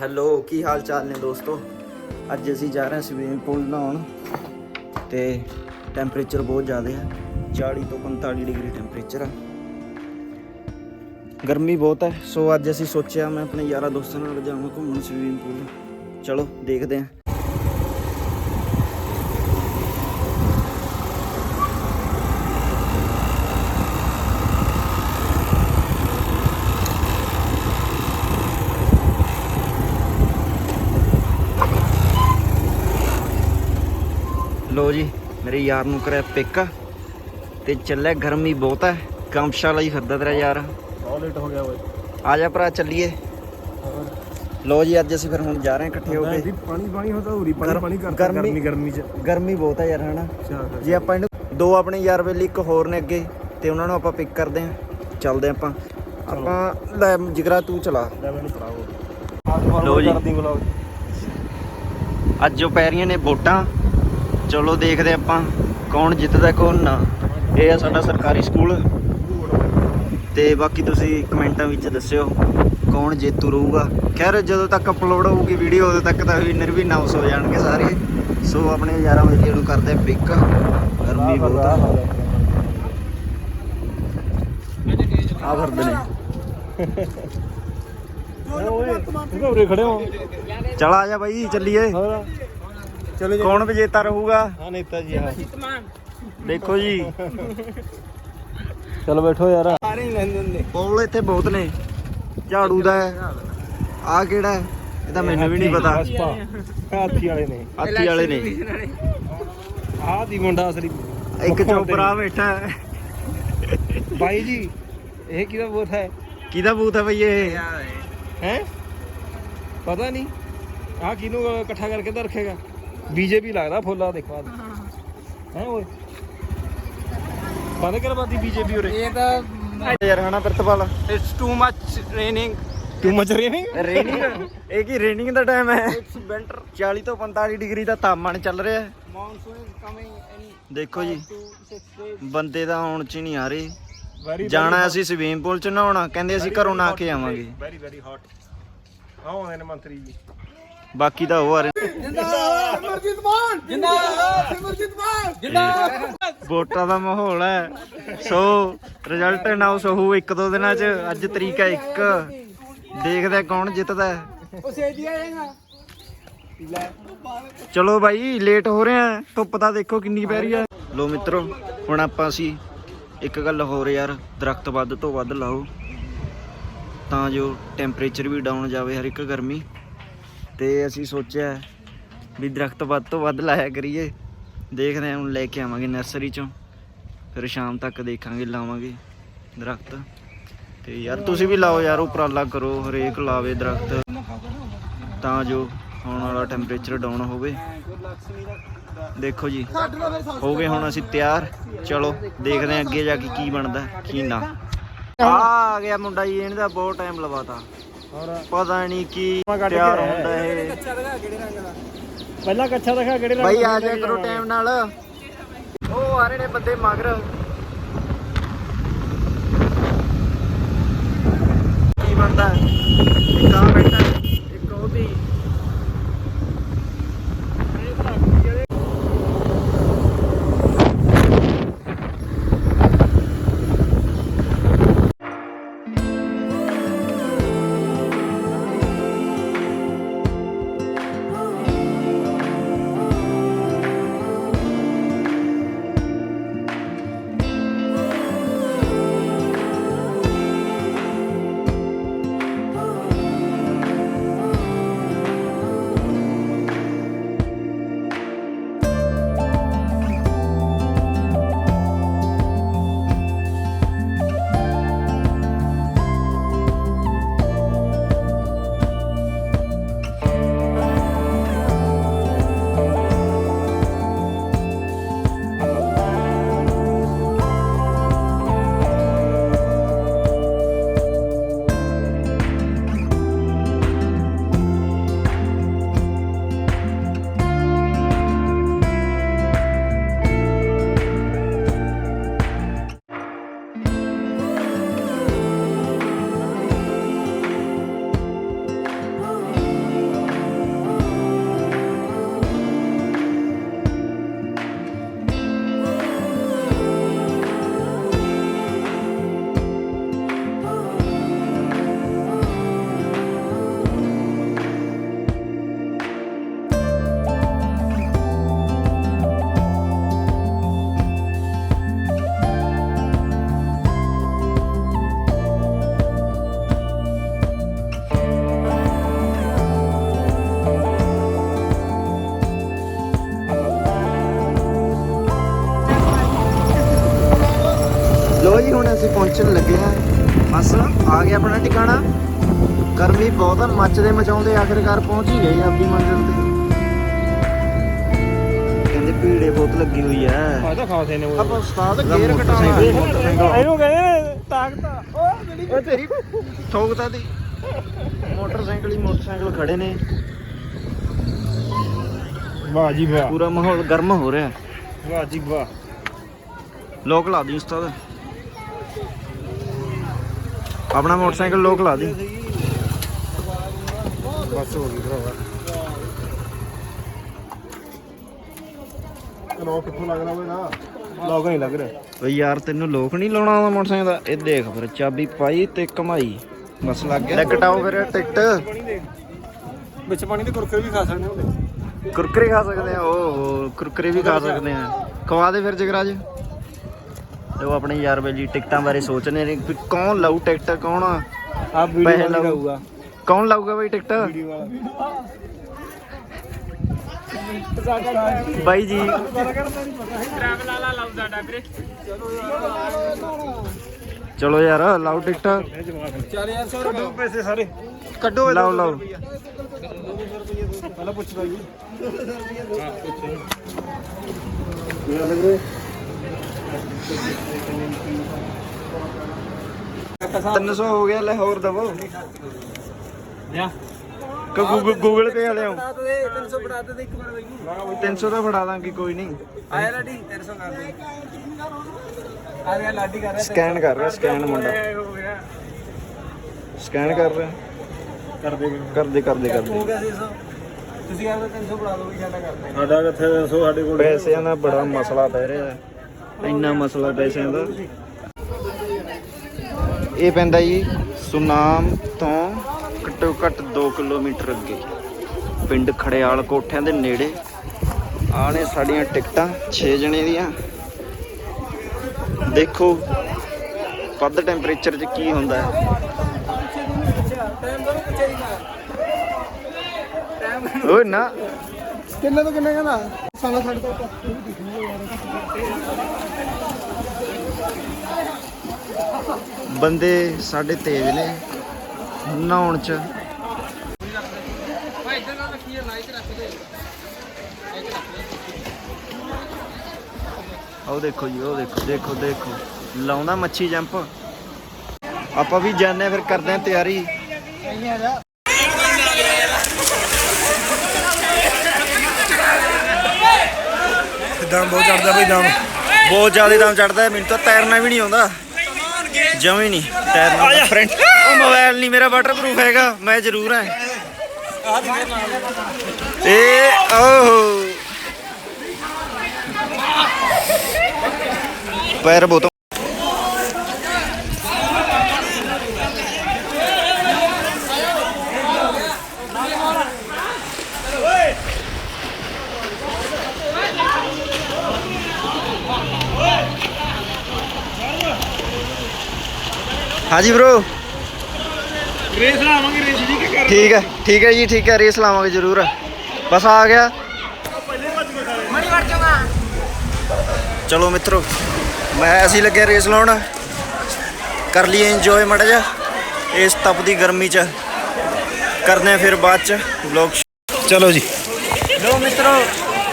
Hello, ਕੀ ਹਾਲ ਚਾਲ ਨੇ ਦੋਸਤੋ? ਅੱਜ ਅਸੀਂ ਜਾ ਰਹੇ ਹਾਂ ਸਵੀਮਿੰਗ ਪੂਲ ਨਹਾਉਣ ਤੇ ਟੈਂਪਰੇਚਰ ਬਹੁਤ ਜ਼ਿਆਦਾ ਹੈ। 40 ਤੋਂ 45 ਡਿਗਰੀ ਟੈਂਪਰੇਚਰ ਆ। ਗਰਮੀ ਬਹੁਤ ਹੈ। ਸੋ ਅੱਜ ਅਸੀਂ ਸੋਚਿਆ ਮੈਂ ਆਪਣੇ ਯਾਰਾਂ ਦੋਸਤਾਂ ਨਾਲ ਜਾਵਾਂ ਘੁੰਮਣ ਸਵੀਮਿੰਗ ਪੂਲ ਚਲੋ, ਦੇਖਦੇ ਹਾਂ ਲੋ ਜੀ ਮੇਰੇ ਯਾਰ ਨੂੰ ਕਰਿਆ ਪਿਕ ਤੇ ਚੱਲਿਆ ਗਰਮੀ ਬਹੁਤ ਹੈ ਗਮਸ਼ਾ ਲਈ ਫਿਰਦਾ ਤੇਰਾ ਯਾਰ। ਬਹੁਤ ਲੇਟ ਹੋ ਗਿਆ ਓਏ। ਆ ਜਾ ਭਰਾ ਚੱਲੀਏ। ਲੋ ਜੀ ਅੱਜ ਅਸੀਂ ਫਿਰ ਹੁਣ ਜਾ ਰਹੇ ਹਾਂ ਇਕੱਠੇ ਹੋ ਕੇ। ਪਾਣੀ ਪਾਣੀ ਹੁੰਦਾ ਉਰੀ ਪਾਣੀ ਪਾਣੀ ਕਰਦਾ ਗਰਮੀ- ਗਰਮੀ ਚ। ਗਰਮੀ ਬਹੁਤ ਹੈ ਯਾਰ ਹਨਾ? ਜੇ ਆਪਾਂ ਇਹਨੂੰ ਦੋ ਆਪਣੇ ਯਾਰ ਵੇਲੇ ਇੱਕ ਹੋਰ ਨੇ ਅੱਗੇ ਤੇ ਉਹਨਾਂ ਨੂੰ ਆਪਾਂ ਪਿਕ ਕਰਦੇ ਹਾਂ। ਚੱਲਦੇ ਆਪਾਂ। ਆਪਾਂ ਲੈ ਜਿਗਰਾ ਤੂੰ ਚਲਾ। ਲੈ ਮੈਨੂੰ ਪੜਾਓ ਲਓ ਜੀ। ਅੱਜ ਜੋ ਪੈ ਰਹੀਆਂ ਨੇ ਵੋਟਾਂ। ਚਲੋ ਦੇਖਦੇ ਆਪਾਂ ਕੌਣ ਜਿੱਤਦਾ ਕੌਣ ਨਾ। ਇਹ ਆ ਸਾਡਾ ਸਰਕਾਰੀ ਸਕੂਲ। ਤੇ ਬਾਕੀ ਤੁਸੀਂ ਕਮੈਂਟਾਂ ਵਿੱਚ ਦੱਸਿਓ ਕੌਣ ਜੇਤੂ ਰਹੂਗਾ। ਖੈਰ ਜਦੋਂ ਤੱਕ ਅਪਲੋਡ ਹੋਊਗੀ ਵੀਡੀਓ ਉਦੋਂ ਤੱਕ ਤਾਂ ਵਿਨਰ ਵੀ ਅਨਾਉਂਸ ਹੋ ਜਾਣਗੇ ਸਾਰੇ। ਸੋ ਆਪਣੇ ਯਾਰਾਂ ਵੇਲੇ ਨੂੰ ਕਰਦੇ ਪਿਕ। ਗਰਮੀ ਬਹੁਤ ਆ। ਆ ਫਿਰਦੇ ਨੇ। ਓਏ ਖੜੇ ਹੋ। ਚਲ ਆ ਜਾ ਬਾਈ ਚੱਲੀਏ। ਚਲੋ ਜੀ। ਕੌਣ ਵਿਜੇਤਾ ਰਹੂਗਾ? ਹਾਂ ਨੇਤਾ ਜੀ ਹਾਂ। ਦੇਖੋ ਜੀ। ਚਲੋ ਬੈਠੋ ਯਾਰ। ਸਾਰੇ ਹੀ ਲੈਂਦੇ ਹੁੰਦੇ। ਬੋਲ ਇੱਥੇ ਬਹੁਤ ਨੇ। ਝਾੜੂ ਦਾ ਆ ਕਿਹੜਾ ਹੈ? ਇਹ ਤਾਂ ਮੈਨੂੰ ਵੀ ਨਹੀਂ ਪਤਾ। ਹਾਥੀ ਵਾਲੇ ਨੇ ਹਾਥੀ ਵਾਲੇ ਨੇ। ਆਹ ਦੀ ਮੁੰਡਾ ਅਸਲੀ। ਇੱਕ ਚੋਪਰਾ ਬੈਠਾ ਹੈ। ਬਾਈ ਜੀ ਇਹ ਕਿਹਦਾ ਵੋਟ ਹੈ? ਕਿਹਦਾ ਬੂਥ ਹੈ ਬਈ ਇਹ? ਹੈ? ਪਤਾ ਨਹੀਂ। ਆਹ ਕਿਹਨੂੰ ਇਕੱਠਾ ਕਰਕੇ ਤਾਂ ਰੱਖੇਗਾ? ਬੀਜੇਪੀ ਲੱਗਦਾ ਫੁੱਲਾ ਦੇਖੋ ਹੈ ਓਏ? ਬੰਦ ਕਰਵਾਦੀ ਬੀਜੇਪੀ ਉਰੇ। ਇਹ ਤਾਂ ਯਾਰ ਹਨਾ Pritpal. It's too much raining ਤੂੰ ਮਚ ਰਹੀ ਨਹੀਂ ਰੇਨਿੰਗ ਇਹ ਕੀ ਰੇਨਿੰਗ ਦਾ ਟਾਈਮ ਹੈ? 40 ਤੋਂ 45 ਡਿਗਰੀ ਦਾ ਤਾਪਮਾਨ ਚੱਲ ਰਿਹਾ ਹੈ। ਮੌਨਸੂਨ ਇਜ਼ ਕਮਿੰਗ ਇਨ ਦੇਖੋ ਜੀ। 2 6 ਡੇਜ਼ ਬੰਦੇ ਦਾ ਹੁਣ ਚ ਹੀ ਨਹੀਂ ਆ ਰਹੇ। ਜਾਣਾ ਅਸੀਂ ਸਵੀਮਿੰਗ ਪੂਲ ਚ ਨਹਾਉਣਾ। ਕਹਿੰਦੇ ਅਸੀਂ ਘਰੋਂ ਨਹਾ ਕੇ ਆਵਾਂਗੇ। ਵੈਰੀ ਵੈਰੀ ਹੌਟ ਆਉਂਦੇ ਨੇ ਮੰਤਰੀ ਜੀ। ਬਾਕੀ ਤਾਂ ਉਹ ਆ ਰਹੇ ਸਿਮਰਜੀਤ ਮਾਨ। ਜਿੰਦਾਬਾਦ। ਸਿਮਰਜੀਤ ਮਾਨ। ਜਿੰਦਾਬਾਦ। ਵੋਟਾਂ ਦਾ ਮਾਹੌਲ ਹੈ। ਸੋ ਰਿਜ਼ਲਟ ਅਨਾਉਂਸ ਹੋਊ ਇੱਕ ਦੋ ਦਿਨਾਂ ਚ। ਅੱਜ ਤਰੀਕ ਹੈ ਇੱਕ। ਦੇਖਦੇ ਹਾਂ ਕੌਣ ਜਿੱਤਦਾ ਹੈ। ਉਹ ਸੇਜੀ ਆਏਗਾ ਚਲੋ ਬਾਈ ਲੇਟ ਹੋ ਰਹੇ ਆ ਧੁੱਪ ਤਾਂ ਦੇਖੋ ਕਿੰਨੀ ਪੈ ਰਹੀ ਹੈ। ਲੋ ਮਿੱਤਰੋ ਹੁਣ ਆਪਾਂ ਅਸੀਂ ਇੱਕ ਗੱਲ ਹੋਰ ਯਾਰ ਦਰਖਤ ਵੱਧ ਤੋਂ ਵੱਧ ਲਾਓ। ਤਾਂ ਜੋ ਟੈਂਪਰੇਚਰ ਵੀ ਡਾਊਨ ਜਾਵੇ ਹਰ ਇੱਕ ਗਰਮੀ। ਤੇ ਅਸੀਂ ਸੋਚਿਆ ਵੀ ਦਰਖਤ ਵੱਧ ਤੋਂ ਵੱਧ ਲਾਇਆ ਕਰੀਏ। ਦੇਖਦੇ ਹਾਂ, ਹੁਣ ਲੈ ਕੇ ਆਵਾਂਗੇ ਨਰਸਰੀ ਚੋਂ। ਫਿਰ ਸ਼ਾਮ ਤੱਕ ਦੇਖਾਂਗੇ, ਲਾਵਾਂਗੇ ਦਰਖਤ। ਤੇ ਯਾਰ, ਤੁਸੀਂ ਵੀ ਲਾਓ ਯਾਰ, ਉਪਰਾਲਾ ਕਰੋ, ਹਰੇਕ ਲਾਵੇ ਦਰਖਤ। ਤਾਂ ਜੋ ਆਉਣ ਵਾਲਾ ਟੈਂਪਰੇਚਰ ਡਾਊਨ ਹੋਵੇ। ਦੇਖੋ ਜੀ, ਹੋ ਗਏ ਹੁਣ ਅਸੀਂ ਤਿਆਰ। ਚਲੋ, ਦੇਖਦੇ ਹਾਂ ਅੱਗੇ ਜਾ ਕੇ ਕੀ ਬਣਦਾ, ਕੀ ਨਾ। ਆ ਆ ਗਿਆ ਮੁੰਡਾ ਜੀ, ਇਹਨੇ ਦਾ ਬਹੁਤ ਟਾਈਮ ਲਵਾਤਾ। ਹੋਰ ਪਤਾ ਨਹੀਂ ਕੀ ਕੱਢ ਕੇ ਤਿਆਰ ਆਇਆ। ਹੁੰਦਾ ਇਹ ਪਹਿਲਾਂ ਕੱਛਾ ਦਿਖਾ ਕਿਹੜੇ ਰੰਗ ਬਾਈ ਦਾ ਆ ਲੈ ਜਾ ਕਰੋ? ਟਾਈਮ ਨਾਲ ਉਹ ਆ ਰਹੇ ਨੇ ਬੰਦੇ ਮਗਰ ਕੀ ਬਣਦਾ ਇੱਕ ਆ ਅਸੀਂ ਪਹੁੰਚਣ ਲੱਗੇ ਆ ਬਸ ਆ ਗਿਆ ਆਪਣਾ ਟਿਕਾਣਾ। ਗਰਮੀ ਬਹੁਤ ਆ ਮੱਚਦੇ ਮਚਾਉਂਦੇ ਆਖਿਰਕਾਰ ਪਹੁੰਚ ਹੀ ਗਏ ਆਪਣੀ ਮੰਜ਼ਿਲ ਤੇ। ਕਹਿੰਦੇ ਭੀੜੇ ਬਹੁਤ ਲੱਗੀ ਹੋਈ ਆ। ਆ ਤਾਂ ਖਾਸੇ ਨੇ ਆਪਾਂ ਉਸਤਾਦ ਗੇਅਰ ਘਟਾਉਣਾ ਇਹਨੂੰ ਕਹਿੰਦੇ ਤਾਕਤ। ਓਏ ਤੇਰੀ ਠੋਕਦਾ ਦੀ। ਮੋਟਰਸਾਈਕਲ ਹੀ ਮੋਟਰਸਾਈਕਲ ਖੜੇ ਨੇ। ਵਾਹ ਜੀ ਵਾਹ। ਪੂਰਾ ਮਾਹੌਲ ਗਰਮ ਹੋ ਰਿਹਾ। ਵਾਹ ਜੀ ਵਾਹ। ਲੋਕ ਲਾ ਦੀ ਉਸਤਾਦ। ਆਪਣਾ ਮੋਟਰਸਾਈਕਲ ਲੋਕ ਲਾ ਦੀ। ਬਸ ਹੋ ਗਈ ਭਰਾਵਾ। ਲੋਕ ਕਿੱਥੋਂ ਲੱਗਦਾ ਓਏ ਨਾ ਲੋਕ ਨਹੀਂ ਲੱਗ ਰਿਹਾ। ਓਏ ਯਾਰ ਤੈਨੂੰ ਲੋਕ ਨਹੀਂ ਲਾਉਣਾ ਆਉਂਦਾ ਮੋਟਰਸਾਈਕਲ ਦਾ। ਇਹ ਦੇਖ ਫਿਰ ਚਾਬੀ ਪਾਈ ਤੇ ਕਮਾਈ। ਬਸ ਲੱਗ ਗਿਆ। ਕਟਾਓ ਫਿਰ ਟਿਕਟ। ਵਿੱਚ ਪਾਣੀ ਦੇ ਕੁਰਕਰੇ ਵੀ ਖਾ ਸਕਦੇ ਹੁੰਦੇ ਕੁਰਕਰੇ ਖਾ ਸਕਦੇ ਆ ਓਹੋ ਕੁਰਕਰੇ ਵੀ ਖਾ ਸਕਦੇ ਆ। ਖਵਾ ਦੇ ਫਿਰ ਜਗਰਾਜ। ਉਹ ਆਪਣੇ ਯਾਰ ਬਈ ਟਿਕਟਾਂ ਬਾਰੇ ਸੋਚਨੇ ਨੇ ਵੀ ਕੌਣ ਲਾਉ ਟਿਕਟ ਕੌਣ ਆ ਵੀਡੀਓ ਲਾਊਗਾ। ਕੌਣ ਲਾਊਗਾ ਬਈ ਟਿਕਟ? ਬਾਈ ਜੀ। ਚਲੋ ਯਾਰ ਲਾਓ ਟਿਕਟ। ਚੱਲ ਯਾਰ 100 ਰੁਪਏ। ਪੈਸੇ ਸਾਰੇ। ਕੱਢੋ ਲਾਓ ਲਾਓ ਪਹਿਲਾਂ ਪੁੱਛ ਲਓ ਜੀ। ਹਾਂ ਪੁੱਛੋ। 300 ਹੋ ਗਿਆ ਲੈ ਹੋਰ ਦਵੋ। ਲਿਆ। ਕੋ ਗੂਗਲ ਪੇ ਵਾਲੇ ਆਉ 300 ਫੜਾ ਦੇ 300 ਤਾਂ ਫੜਾ ਦਾਂਗੇ ਕੋਈ ਨਹੀਂ। ਆਇਆ ਲਾਡੀ 300 ਕਰ ਦੇ। ਸਕੈਨ ਕਰ ਰਿਹਾ ਸਕੈਨ ਮੁੰਡਾ। ਸਕੈਨ ਕਰ ਰਿਹਾ। ਕਰਦੇ ਕਰਦੇ ਕਰਦੇ ਕਰਦੇ। ਹੋ ਗਿਆ ਤੁਸੀਂ ਕਹਿੰਦੇ 300 ਫੜਾ ਦੋ ਵੀ ਸਾਡਾ ਕਰਦੇ। ਸਾਡਾ ਕਿੱਥੇ 300 ਸਾਡੇ ਕੋਲ? ਪੈਸਿਆਂ ਦਾ ਬੜਾ ਮਸਲਾ ਪੈ ਰਿਹਾ। ਹੈ ਇੰਨਾ ਮਸਲਾ ਪੈਸਿਆਂ ਦਾ। ਇਹ ਪੈਂਦਾ ਜੀ ਸੁਨਾਮ ਤੋਂ ਘੱਟੋ ਘੱਟ 2 ਕਿਲੋਮੀਟਰ ਅੱਗੇ। ਪਿੰਡ ਖੜਿਆਲ ਕੋਠਿਆਂ ਦੇ ਨੇੜੇ। ਆਹ ਨੇ ਸਾਡੀਆਂ ਟਿਕਟਾਂ 6 ਜਣੇ ਦੀਆਂ। ਦੇਖੋ ਵੱਧ ਟੈਂਪਰੇਚਰ 'ਚ ਕੀ ਹੁੰਦਾ ਹੈ। ਓਏ ਨਾ। ਕਿੰਨੇ ਤੋਂ ਕਿੰਨੇ ਕਹਿੰਦਾ? ਸਾਲਾ ਸਾਡੇ ਤੋਂ। ਬੰਦੇ ਸਾਡੇ ਤੇਜ਼ ਨੇ ਨਹਾਉਣ 'ਚ। ਭਾਈ ਉਹ ਦੇਖੋ ਜੀ ਉਹ ਦੇਖੋ ਦੇਖੋ ਦੇਖੋ। ਲਾਉਂਦਾ ਮੱਛੀ ਜੰਪ। ਆਪਾਂ ਵੀ ਜਾਣੇ ਫਿਰ ਕਰਦੇ ਆ ਤਿਆਰੀ। ਦਮ ਬਹੁਤ ਚੜਦਾ ਬਈ ਦਮ ਬਹੁਤ ਜ਼ਿਆਦਾ ਦਮ ਚੜਦਾ ਮੈਨੂੰ ਤਾਂ ਤੈਰਨਾ ਵੀ ਨਹੀਂ ਆਉਂਦਾ। ਜਮੀ ਨਹੀਂ। ਤੈਰਨਾ ਫਰੈਂਡ ਉਹ ਮੋਬਾਈਲ ਨਹੀਂ ਮੇਰਾ ਵਾਟਰਪ੍ਰੂਫ ਹੈਗਾ ਮੈਂ ਜ਼ਰੂਰ ਹਾਂ ਏ ਓਹ। ਪੈਰ ਬਹੁਤ ਹਾਂਜੀ ਬ్రో ਰੇਸ ਲਾਵਾਂਗੇ ਰੇਸ ਜੀ ਕੀ ਕਰ ਠੀਕ ਹੈ ਠੀਕ ਹੈ ਜੀ ਠੀਕ ਹੈ ਰੇਸ ਲਾਵਾਂਗੇ ਜ਼ਰੂਰ। ਬਸ ਆ ਗਿਆ। ਚਲੋ ਮਿੱਤਰੋ ਮੈਂ ਅਸੀਂ ਲੱਗੇ ਰੇਸ ਲਾਉਣ। ਕਰ ਲਈਏ ਇੰਜੋਏ ਮੜਾ ਜਾ ਇਸ ਤਪਦੀ ਗਰਮੀ ਚ ਕਰਦੇ ਆ ਫਿਰ ਬਾਅਦ ਚ ਵਲੌਗ ਚਲੋ ਜੀ। ਲੋ ਮਿੱਤਰੋ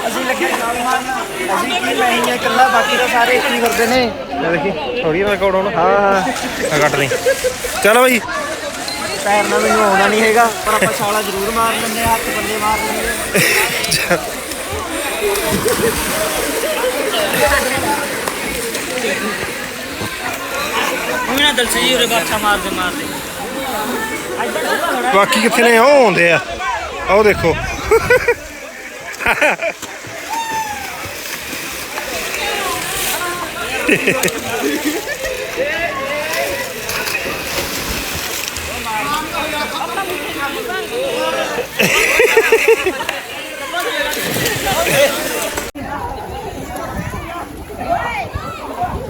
ਅਸੀਂ ਲੱਗੇ ਨਾਲ ਮਾਰਨਾ ਅਸੀਂ ਕੀ ਮੈਂ ਹੀ ਆ ਇਕੱਲਾ ਬਾਕੀ ਤਾਂ ਸਾਰੇ ਇੱਥੇ ਹੀ ਫਿਰਦੇ ਨੇ। ਲੈ ਦੇਖੀ ਹੋ ਗਈ ਰਿਕਾਰਡ ਹੁਣ। ਹਾਂ ਹਾਂ ਆ ਕੱਟ ਲਈ। ਚਲੋ ਬਈ। ਤੈਰਨਾ ਮੈਨੂੰ ਆਉਂਦਾ ਨਹੀਂ ਹੈਗਾ ਪਰ ਆਪਾਂ ਛਾਲਾ ਜ਼ਰੂਰ ਮਾਰ ਲੈਂਦੇ ਆ ਹੱਥ ਬੰਦੇ ਮਾਰ ਲੈਂਦੇ ਆ ਉਹਨਾਂ ਦਲ ਸੇ ਉਰੇ ਬਾਛਾ ਮਾਰ ਦੇ ਮਾਰ ਦੇ ਬਾਕੀ ਕਿੱਥੇ ਨੇ? ਉਹ ਆਉਂਦੇ ਆ। ਆਹ ਦੇਖੋ।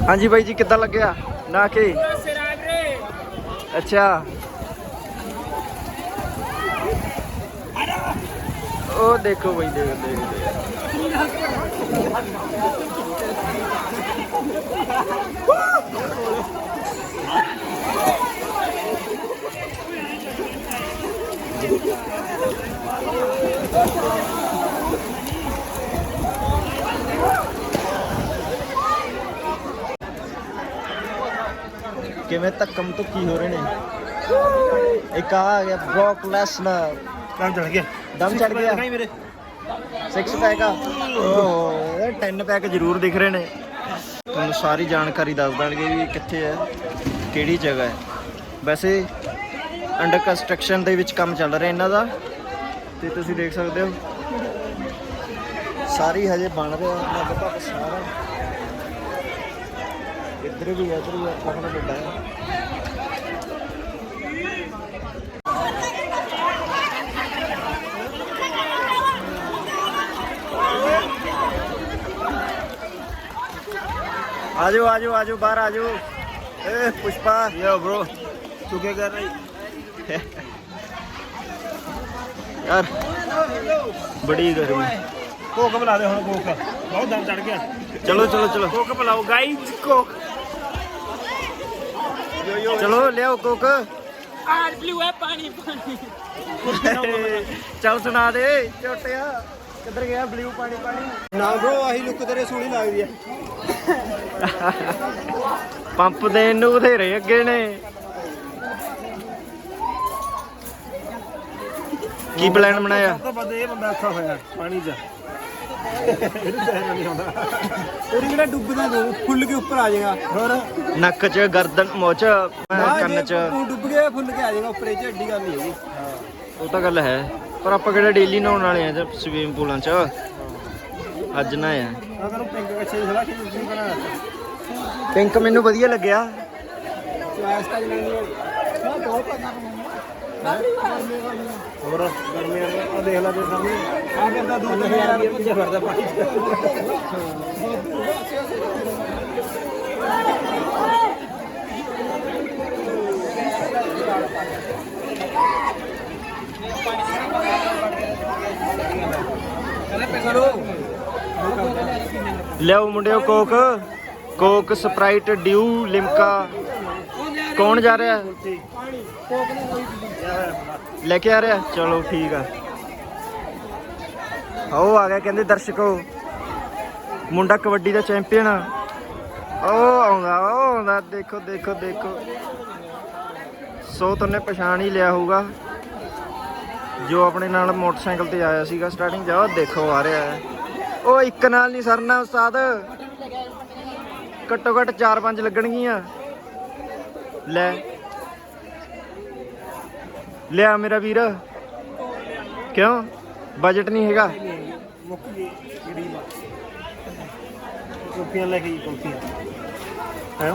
ਹਾਂਜੀ ਬਾਈ ਜੀ ਕਿੱਦਾਂ ਲੱਗਿਆ? ਨਾ ਕੇ? ਅੱਛਾ। ਉਹ ਦੇਖੋ ਬਾਈ ਦੇਖ ਦੇਖ ਕਿਵੇਂ ਧੱਕਮ ਧੁੱਕੀ ਹੋ ਰਹੇ ਨੇ? ਇੱਕ ਆ ਆ ਗਿਆ ਬ੍ਰੌਕ ਲੈਸਨਰ ਕੰਮ ਚੜ ਗਿਆ। ਦਮ ਚੜ ਗਿਆ। ਨਹੀਂ ਮੇਰੇ। 6 ਪੈਕ ਆ। ਓਹ ਇਹ 10 ਪੈਕ ਜ਼ਰੂਰ ਦਿਖ ਰਹੇ ਨੇ। ਤੁਹਾਨੂੰ ਸਾਰੀ ਜਾਣਕਾਰੀ ਦੱਸ ਦਾਂਗੇ ਵੀ ਕਿੱਥੇ ਹੈ ਕਿਹੜੀ ਜਗ੍ਹਾ ਹੈ। ਵੈਸੇ ਅੰਡਰ ਕੰਸਟਰਕਸ਼ਨ ਦੇ ਵਿੱਚ ਕੰਮ ਚੱਲ ਰਿਹਾ ਇਹਨਾਂ ਦਾ। ਤੇ ਤੁਸੀਂ ਦੇਖ ਸਕਦੇ ਹੋ। ਸਾਰੀ ਹਜੇ ਬਣ ਰਿਹਾ ਲਗਭਗ ਸਾਰਾ। ਇੱਧਰ ਵੀ ਇੱਧਰ ਵੀ ਆਪਣਾ ਵੱਡਾ ਹੈ। आजो आजो आजो बाहर आजो ए पुष्पा यो ब्रो तू क्या कर रही यार बड़ी गर्मी कोक बुला दे हम कोक बहुत दम चढ़ गया चलो चलो चलो कोक बुलाओ गाइस कोक चलो ले आओ कोक ਆਰ ਬਲੂ ਹੈ ਪਾਣੀ ਪਾਣੀ ਚੱਲ ਸੁਣਾ ਦੇ ਝੋਟਿਆ ਕਿੱਧਰ ਗਿਆ ਬਲੂ ਪਾਣੀ ਪਾਣੀ ਨਾ ਬ్రో ਆਹੀ ਲੁੱਕ ਤੇਰੇ ਸੋਹਣੀ ਲੱਗਦੀ ਆ ਪੰਪ ਦੇਣ ਨੂੰ ਬਥੇਰੇ ਅੱਗੇ ਨੇ। ਕੀ ਪਲਾਨ ਬਣਾਇਆ? ਤੋਂ ਵੱਧ ਇਹ ਬੰਦਾ ਔਖਾ ਹੋਇਆ ਪਾਣੀ 'ਚ ਇਹਨੂੰ ਨਹੀਂ ਆਉਂਦਾ ਕਿਹੜਾ ਡੁੱਬਦਾ ਤੂੰ ਫੁੱਲ ਕੇ ਉੱਪਰ ਆ ਜਾਏਗਾ ਹੋਰ। ਨੱਕ 'ਚ ਗਰਦਨ ਮੋਚ ਕੰਨ 'ਚ। ਤੂੰ ਡੁੱਬ ਗਿਆ ਫੁੱਲ ਕੇ ਆ ਜਾਏਗਾ ਉੱਪਰ ਇਹ ਚ ਐਡੀ ਗੱਲ ਨਹੀਂ ਹੈਗੀ। ਉਹ ਤਾਂ ਗੱਲ ਹੈ। ਪਰ ਆਪਾਂ ਕਿਹੜਾ ਡੇਲੀ ਨਹਾਉਣ ਵਾਲੇ ਆ ਜਾਂ ਸਵੀਮਿੰਗ ਪੂਲਾਂ 'ਚ? ਅੱਜ ਨਾ ਆ। ਪਿੰਕ ਕੱਛੇ ਦੀ ਸਲਾਹ ਕਿ ਨਹੀਂ ਬਣਾ ਪਿੰਕ ਮੈਨੂੰ ਵਧੀਆ ਲੱਗਿਆ। ਚੁਆਇਸ ਤਾਂ ਜਨਾਨੀ ਹੈ ਬਹੁਤ ਪਤਾ ਹੋਰ ਗਰਮੀ ਆ। ਦੇਖ ਲੈ ਤੇ ਸਾਹਮਣੇ। ਆ ਬੰਦਾ ਦੂਰ ਤੋਂ ਯਾਰ ਭੱਜਿਆ ਫਿਰਦਾ ਪਾਣੀ। 'ਚ ਲਿਆਓ ਮੁੰਡਿਓ coke. Coke, sprite, dew, Limca. ਕੌਣ ਜਾ ਰਿਹਾ? ਲੈ ਕੇ ਆ ਰਿਹਾ? ਚਲੋ ਠੀਕ ਆ। ਆਓ, ਆ ਗਿਆ ਕਹਿੰਦੇ ਦਰਸ਼ਕੋ। ਮੁੰਡਾ ਕਬੱਡੀ ਦਾ ਚੈਂਪੀਅਨ ਉਹ ਆਉਂਦਾ ਉਹ ਆਉਂਦਾ। ਦੇਖੋ ਦੇਖੋ ਦੇਖੋ। ਸੋ ਤੁਨੇ ਪਛਾਣ ਹੀ ਲਿਆ ਹੋਊਗਾ। ਜੋ ਆਪਣੇ ਨਾਲ ਮੋਟਰਸਾਈਕਲ ਤੇ ਆਇਆ ਸੀਗਾ ਸਟਾਰਟਿੰਗ ਜਾ ਦੇਖੋ, ਆ ਰਿਹਾ ਹੈ। ਉਹ ਇੱਕ ਨਾਲ ਨਹੀਂ ਸਰਨਾ ਉਸਤਾਦ। ਘੱਟੋ ਘੱਟ 4-5 ਲੱਗਣਗੀਆਂ। ਲੈ। ਲਿਆ ਮੇਰਾ ਵੀਰ। ਕਿਉਂ? ਬਜਟ ਨਹੀਂ ਹੈਗਾ। ਮੁੱਕ ਗਈ ਗਰੀਬ ਕੁਲਫੀਆਂ ਲੈ ਕੇ ਕੁਲਫੀਆਂ ਹੈ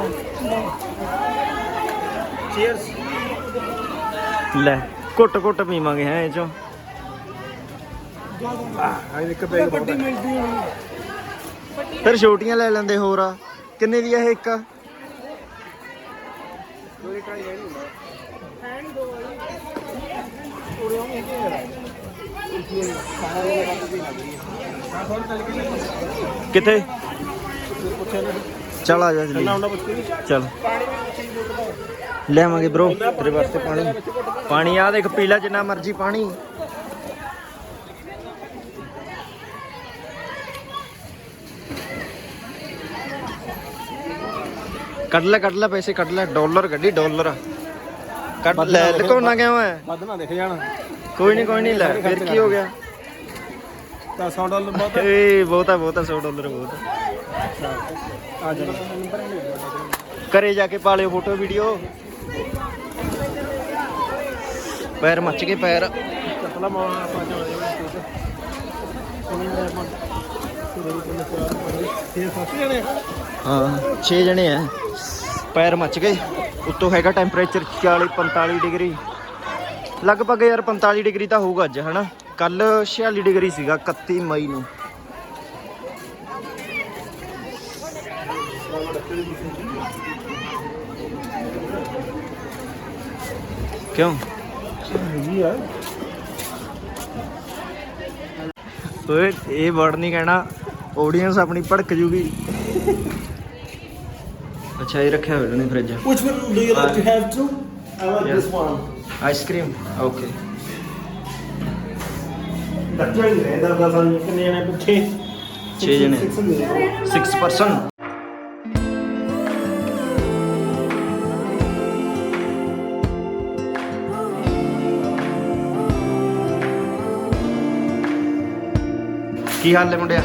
ਚੀਅਰਸ ਲੈ। ਘੁੱਟ ਘੁੱਟ ਪੀਵਾਂਗੇ ਹੈ ਇਹ ਚੋਂ। ਆਹ ਇੱਕ ਬੈਗ ਬਹੁਤ ਹੈ ਫਿਰ ਛੋਟੀਆਂ ਲੈ ਲੈਂਦੇ ਹੋਰ ਆ। ਕਿੰਨੇ ਦੀ ਆ ਇਹ ਇੱਕ? ਕਿੱਥੇ? ਚਲ ਆ ਜਾ ਜਲਦੀ ਨਾ ਉਹਨਾਂ ਪੁੱਛੀ ਲਿਆਵਾਂਗੇ ਬ్రో ਤੇਰੇ ਵਾਸਤੇ ਪਾਣੀ। ਪਾਣੀ ਆ ਦੇਖ ਪੀਲਾ ਜਿੰਨਾ ਮਰਜ਼ੀ ਪਾਣੀ। ਕੱਢ ਲੈ ਕੱਢ ਲੈ ਪੈਸੇ ਕੱਢ ਲੈ। ਡਾਲਰ ਕੱਢੀ ਡਾਲਰ। ਕੱਢ ਲੈ ਲੁਕਾਉਣਾ ਕਿਉਂ ਹੈ ਵੱਧ ਨਾ ਦਿਖ ਜਾਣ। ਕੋਈ ਨਹੀਂ ਕੋਈ ਨਹੀਂ ਲੈ ਫਿਰ ਕੀ ਹੋ ਗਿਆ? ਤਾਂ 100 ਡਾਲਰ ਬਹੁਤ ਏ ਬਹੁਤਾ ਬਹੁਤਾ 100 ਡਾਲਰ ਬਹੁਤ ਆ। ਜਾ ਘਰੇ ਜਾ ਕੇ ਪਾ ਲਿਓ ਫੋਟੋ ਵੀਡੀਓ। ਪੈਰ ਮੱਚ ਗਏ ਪੈਰ। ਚੱਪਲਾ ਮਾ ਆਪਾਂ ਜਾਣੇ ਇਹ ਫਸ ਜਾਣੇ। ਹਾਂ 6 ਜਣੇ ਆ। ਪੈਰ ਮੱਚ ਗਏ। ਉੱਤੋਂ ਹੈਗਾ ਟੈਂਪਰੇਚਰ 40 45 ਡਿਗਰੀ। ਲਗਭਗ ਯਾਰ 45 ਡਿਗਰੀ ਤਾਂ ਹੋਊਗਾ ਅੱਜ, ਹਨਾ? ਕੱਲ 46 ਡਿਗਰੀ ਸੀਗਾ 31 ਮਈ ਨੂੰ। ਕਿਉਂ? ਹੈਗੀ ਆ ਓਏ, ਇਹ ਵਰਡ ਨਹੀਂ ਕਹਿਣਾ। ਆਡੀਅנס ਆਪਣੀ ਭੜਕ ਜੂਗੀ। ਅੱਛਾ ਇਹ ਰੱਖਿਆ ਹੋਇਆ ਨੇ fridge Which one do you like to have too? I like Yeah. this one. Ice cream okay ਬੱਚਾ ਹੀ ਹੈ ਦਾ ਦਾ ਸਾਨੂੰ ਕਿੰਨੇ ਜਣੇ ਪਿੱਛੇ ਛੇ ਜਣੇ। 6 6 ਪਰਸਨ ਕੀ ਹਾਲ ਹੈ ਮੁੰਡਿਆ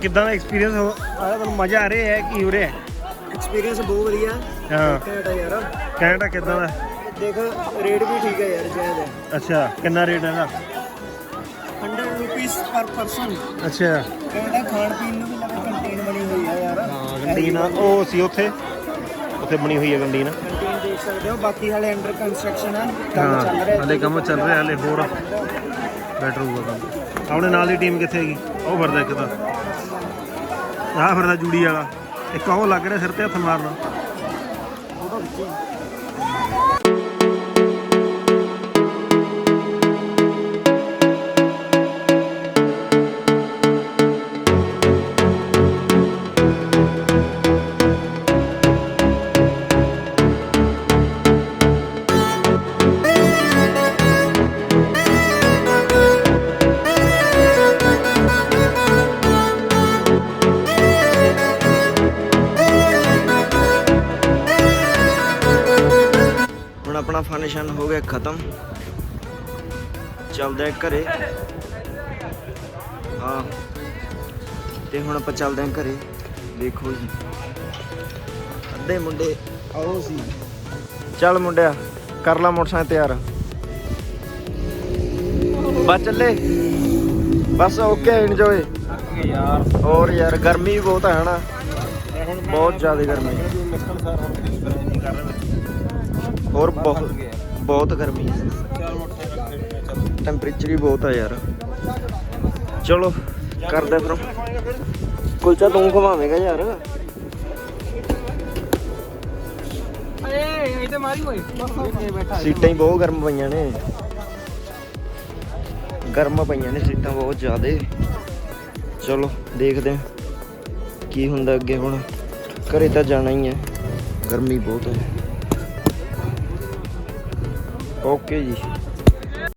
ਕਿਦਾਂ ਦਾ ਐਕਸਪੀਰੀਅੰਸ ਹੋ ਆਇਆ ਤੁਹਾਨੂੰ ਮਜ਼ਾ ਆ ਰਿਹਾ ਹੈ ਕੀ ਹੋ ਰਿਹਾ ਹੈ? ਐਕਸਪੀਰੀਅੰਸ ਬਹੁਤ ਵਧੀਆ। ਹਾਂ। ਕੈਨੇਡਾ ਯਾਰ। ਕੈਨੇਡਾ ਕਿਦਾਂ ਦਾ? ਦੇਖ ਰੇਟ ਵੀ ਠੀਕ ਹੈ ਯਾਰ ਜਾਇਜ਼ ਹੈ। ਅੱਛਾ ਕਿੰਨਾ ਰੇਟ ਹੈ ਇਹਦਾ? 100 ਰੁਪੀਸ ਪਰ ਪਰਸਨ ਅੱਛਾ। ਕੈਨੇਡਾ ਖਾਣ ਪੀਣ ਨੂੰ ਵੀ ਲੱਗ ਕੰਟੀਨ ਬਣੀ ਹੋਈ ਹੈ ਯਾਰ। ਹਾਂ ਕੰਟੀਨ ਉਹ ਸੀ ਉੱਥੇ? ਉੱਥੇ ਬਣੀ ਹੋਈ ਹੈ ਕੰਟੀਨ ਕੰਟੀਨ ਦੇਖ ਸਕਦੇ ਹੋ ਬਾਕੀ ਹਾਲੇ ਅੰਡਰ ਕੰਸਟਰਕਸ਼ਨ ਆ। ਕੰਮ ਚੱਲ ਹਾਂ ਰਿਹਾ। ਹਲੇ ਕੰਮ ਚੱਲ ਰਿਹਾ ਹਲੇ ਹੋਰ। ਬੈਟਰ ਹੋਊਗਾ ਕੰਮ। ਆਪਣੇ ਨਾਲ ਦੀ ਟੀਮ ਕਿੱਥੇ ਹੈਗੀ? ਉਹ ਫਿਰਦਾ ਇੱਕ ਤਾਂ। ਆਹ ਫਿਰਦਾ ਜੂੜੀ ਵਾਲਾ। ਇੱਕ ਉਹ ਲੱਗ ਰਿਹਾ ਸਿਰ ਤੇ ਹੱਥ ਮਾਰਨਾ। ਹੁਣ ਆਪਣਾ ਫੰਕਸ਼ਨ ਹੋ ਗਿਆ ਖਤਮ। ਚੱਲਦੇ ਘਰੇ। ਹਾਂ। ਤੇ ਹੁਣ ਆਪਾਂ ਚੱਲਦੇ ਆ ਘਰੇ। ਦੇਖੋ ਜੀ। ਅੱਧੇ ਮੁੰਡੇ ਆਓ ਸੀ ਚੱਲ ਮੁੰਡਿਆ, ਕਰ ਲਾ ਮੋਟਰਸਾਈਕਲ ਤਿਆਰ। ਬਸ ਚੱਲੇ। ਬਸ ਓਕੇ ਇੰਜੋਏ ਯਾਰ ਹੋਰ ਯਾਰ, ਗਰਮੀ ਵੀ ਬਹੁਤ ਹੈ ਨਾ ਬਹੁਤ ਜ਼ਿਆਦਾ ਗਰਮੀ। ਹੋਰ ਬਹੁਤ ਬਹੁਤ ਗਰਮੀ ਹੈ। ਟੈਂਪਰੇਚਰ ਹੀ ਬਹੁਤ ਆ ਯਾਰ। ਚਲੋ ਕਰਦੇ ਫਿਰ। ਕੁਲਚਾ ਤੂੰ ਖਵਾਵੇਂਗਾ ਯਾਰ। ਸੀਟਾਂ ਹੀ ਬਹੁਤ ਗਰਮ ਪਈਆਂ ਨੇ। ਗਰਮ ਪਈਆਂ ਨੇ ਸੀਟਾਂ ਬਹੁਤ ਜ਼ਿਆਦਾ। ਚਲੋ ਦੇਖਦੇ ਕੀ ਹੁੰਦਾ ਅੱਗੇ ਹੁਣ। ਘਰੇ ਤਾਂ ਜਾਣਾ ਹੀ ਹੈ। ਗਰਮੀ ਬਹੁਤ ਹੈ। ਓਕੇ ਜੀ